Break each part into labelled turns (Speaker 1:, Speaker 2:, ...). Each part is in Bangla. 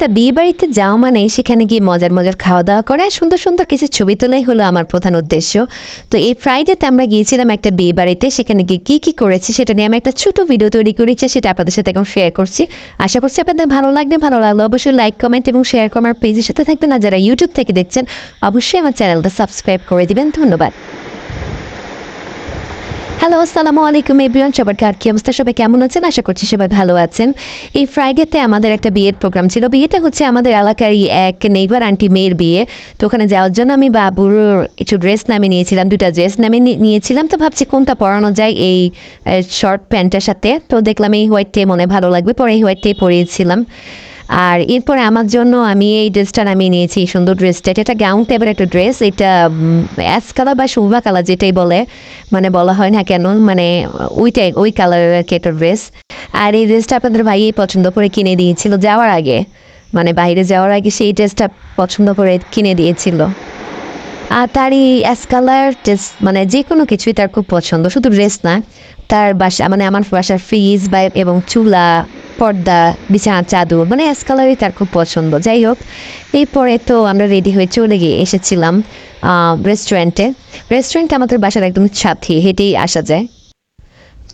Speaker 1: একটা বিয়ে বাড়িতে যাওয়া মানে সেখানে গিয়ে মজার মজার খাওয়া দাওয়া করে। সুন্দর সুন্দর কিছু ছবি তোলাই হলো আমার প্রধান উদ্দেশ্য। তো এই ফ্রাইডেতে আমরা গিয়েছিলাম একটা বিয়ে বাড়িতে সেখানে গিয়ে কী কী করেছি সেটা নিয়ে আমি একটা ছোট ভিডিও তৈরি করেছি, সেটা আপনাদের সাথে এখন শেয়ার করছি। আশা করছি আপনাদের ভালো লাগবে, ভালো লাগল অবশ্যই লাইক কমেন্ট এবং শেয়ার করে আমার পেজের সাথে থাকবেন। আর যারা ইউটিউব থেকে দেখছেন, অবশ্যই আমার চ্যানেলটা সাবস্ক্রাইব করে দিবেন। ধন্যবাদ। হ্যালো আসসালামু আলাইকুম এভরিওয়ান সবার কার কি অবস্থা, সবাই কেমন আছেন? আশা করছি সবাই ভালো আছেন। এই ফ্রাইডেতে আমাদের একটা বিয়ের প্রোগ্রাম ছিল। বিয়েটা হচ্ছে আমাদের এলাকারই এক নেইবার আন্টি মেয়ের বিয়ে। তো ওখানে যাওয়ার জন্য আমি বাবুর কিছু ড্রেস নামে নিয়েছিলাম দুটা ড্রেস নামে নিয়েছিলাম। তো ভাবছি কোনটা পরানো যায় এই শর্ট প্যান্টটার সাথে। তো দেখলাম এই হোয়াইটটাই মনে ভালো লাগবে, পরে এই হোয়াইটটাই পরিয়েছিলাম। আর এরপরে আমার জন্য আমি এই ড্রেসটা নামিয়ে নিয়েছি, এই সুন্দর ড্রেসটা। এটা গাউন টাইপের একটা ড্রেস, এটা অ্যাস কালার বা শুভা কালার যেটাই বলে মানে বলা হয় না কেন মানে ওইটাই, ওই কালারের একটা ড্রেস। আর এই ড্রেসটা আপনাদের ভাইই পছন্দ করে কিনে দিয়েছিল যাওয়ার আগে মানে বাইরে যাওয়ার আগে সেই ড্রেসটা পছন্দ করে কিনে দিয়েছিল। আর তার এই অ্যাস কালার ড্রেস মানে যে কোনো কিছুই তার খুব পছন্দ, শুধু ড্রেস না, তার বাসা মানে আমার বাসার ফ্রিজ বা, এবং চুলা পর্দা বিছানার চাদর মানে অ্যাস কালারই তার খুব পছন্দ। যাই হোক, এরপরে তো আমরা রেডি হয়ে চলে গিয়ে এসেছিলাম রেস্টুরেন্টে রেস্টুরেন্ট আমাদের বাসার একদম সাথে হেঁটেই আসা যায়।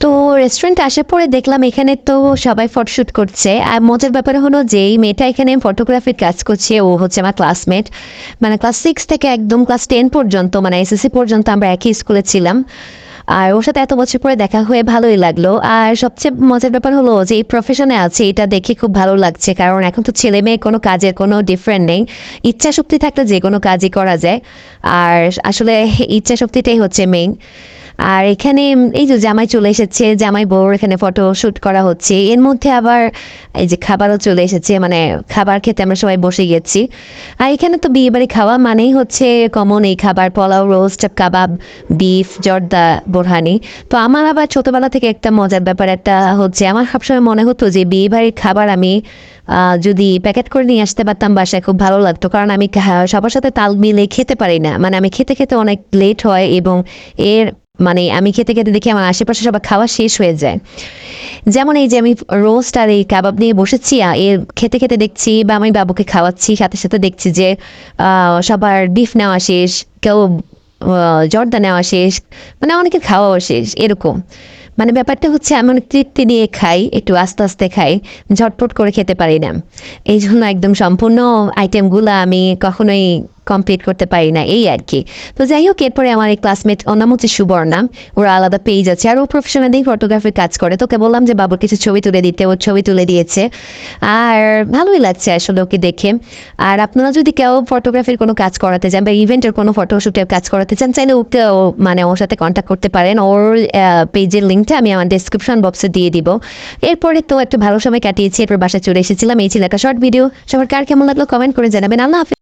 Speaker 1: তো রেস্টুরেন্টে আসার পরে দেখলাম এখানে তো সবাই ফটোশ্যুট করছে। আর মজার ব্যাপার হলো যে এই মেয়েটা এখানে ফটোগ্রাফির কাজ করছে, ও হচ্ছে আমার ক্লাসমেট মানে ক্লাস সিক্স থেকে একদম ক্লাস টেন পর্যন্ত মানে এসএসসি পর্যন্ত আমরা একই স্কুলে ছিলাম। আর ওর সাথে এত বছর পরে দেখা হয়ে ভালোই লাগল। আর সবচেয়ে মজার ব্যাপার হলো যে এই প্রফেশনে আছে, এটা দেখে খুব ভালো লাগছে। কারণ এখন তো ছেলে মেয়ে কোনো কাজের কোনো ডিফারেন্ট নেই। ইচ্ছা শক্তি থাকলে যে কোনো কাজই করা যায়। আর আসলে ইচ্ছা শক্তিটাই হচ্ছে মেইন আর এখানে এই যে জামাই চলে এসেছে, জামাই বউর এখানে ফটো শ্যুট করা হচ্ছে। এর মধ্যে আবার এই যে খাবারও চলে এসেছে মানে খাবার খেতে আমরা সবাই বসে গেছি। আর এখানে তো বিয়ে বাড়ি খাওয়া মানেই হচ্ছে কমন এই খাবার, পোলাও রোস্ট কাবাব বিফ জর্দা, বোরহানি। তো আমার আবার ছোটবেলা থেকে একটা মজার ব্যাপার, একটা হচ্ছে আমার সবসময় মনে হতো যে বিয়ে বাড়ির খাবার আমি যদি প্যাকেট করে নিয়ে আসতে পারতাম বাসায় খুব ভালো লাগতো। কারণ আমি সবার সাথে তাল মিলে খেতে পারি না। মানে আমি খেতে খেতে অনেক লেট হয় এবং এর মানে আমি খেতে খেতে দেখি আমার আশেপাশে সবার খাওয়া শেষ হয়ে যায়। যেমন এই যে আমি রোস্ট আর এই কাবাব নিয়ে বসেছি এর খেতে খেতে দেখছি বা আমি বাবুকে খাওয়াচ্ছি, সাথে সাথে দেখছি যে সবার ডিফ নেওয়া শেষ, কেউ জর্দা নেওয়া শেষ মানে অনেকে খাওয়াও শেষ, এরকম। মানে ব্যাপারটা হচ্ছে আমি অনেক তৃপ্তি নিয়ে খাই, একটু আস্তে আস্তে খাই, ঝটপট করে খেতে পারি না। এই জন্য একদম সম্পূর্ণ আইটেমগুলো আমি কখনোই কমপ্লিট করতে পারি না, এই আর কি। তো যাই হোক এরপরে আমার এই ক্লাসমেট ওর হচ্ছে সুবর্ণা। ওর আলাদা পেজ আছে, আর ও প্রফেশনালি ফটোগ্রাফির কাজ করে। তোকে বললাম যে, বাবুর কিছু ছবি তুলে দিতে। ও ছবি তুলে দিয়েছে। আর ভালোই লাগছে আসলে ওকে দেখে। আর আপনারা যদি কেউ ফটোগ্রাফির কোনো কাজ করাতে চান বা ইভেন্টের কোনো ফটোশ্যুটের কাজ করাতে চান, চাইলে ওকে মানে ওর সাথে কন্ট্যাক্ট করতে পারেন। ওর পেজের লিঙ্কটা আমি আমার ডিসক্রিপশন বক্সে দিয়ে দিব। এরপরে তো একটা ভালো সময় কাটিয়েছি, এরপর বাসায় চলে এসেছিলাম। এই ছিল একটা শর্ট ভিডিও সবার কার কেমন লাগল কমেন্ট করে জানাবেন। আল্লাহ